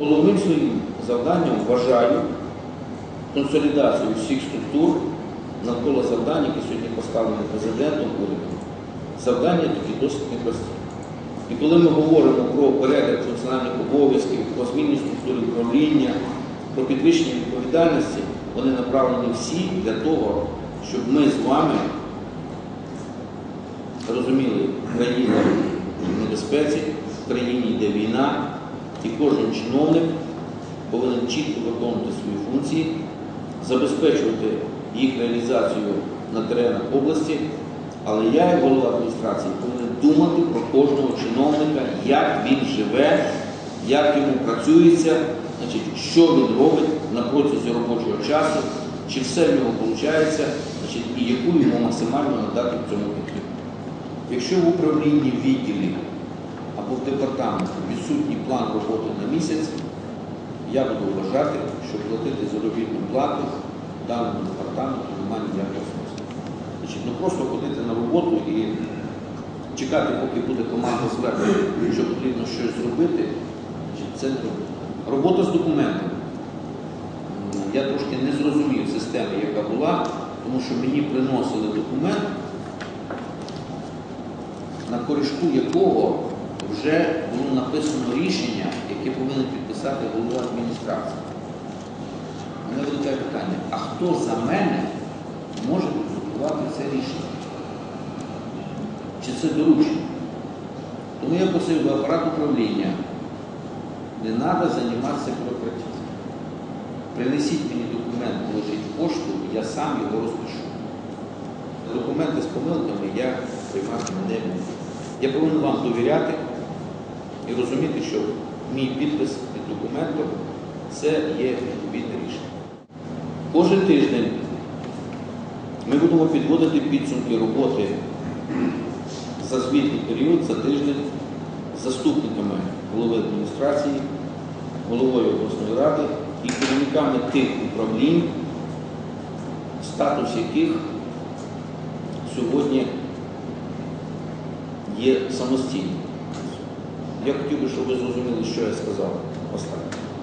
Головним своїм завданням вважаю консолідацію всіх структур навколо завдань, які сьогодні поставлені президентом урядом. Завдання такі досить непрості. І коли ми говоримо про перегляд функціональних обов'язків, про зміну структури управління, про підвищення відповідальності, вони направлені всі для того, щоб ми з вами розуміли, країна в небезпеці, в країні йде війна, і кожен чиновник повинен чітко виконувати свої функції, забезпечувати їх реалізацію на теренах області. Але я, як голова адміністрації, повинен думати про кожного чиновника, як він живе, як йому працюється, значить, що він робить на протязі робочого часу, чи все в нього виходить, значить, і яку йому максимально надати в цьому підтримку. Якщо в управлінні відділі або в департаменті відсутній план роботи на місяць, я буду вважати, що платити заробітну плату даному департаменту немає ніякого смислу. Значить, ну просто ходити на роботу і чекати, поки буде команда зверху, що потрібно щось зробити, значить, це не робота. Робота з документами. Я трошки не зрозумів системи, яка була, тому що мені приносили документ, на корешку якого вже було написано рішення, яке повинен підписати голова адміністрації. У мене виникає питання, а хто за мене може підготувати це рішення? Чи це доручення? Тому я просив би апарат управління, не треба займатися бюрократизмом. Принесіть мені документ, положіть пошту, я сам його розпишу. Документи з помилками я приймати не буду. Я повинен вам довіряти і розуміти, що мій підпис під документом це є відповідне рішення. Кожен тиждень ми будемо підводити підсумки роботи за звітний період, за тиждень з заступниками голови адміністрації, головою обласної ради і керівниками тих управлінь, статус яких сьогодні є самостійним. Я хотів би, щоб ви зрозуміли, що я сказав останнє.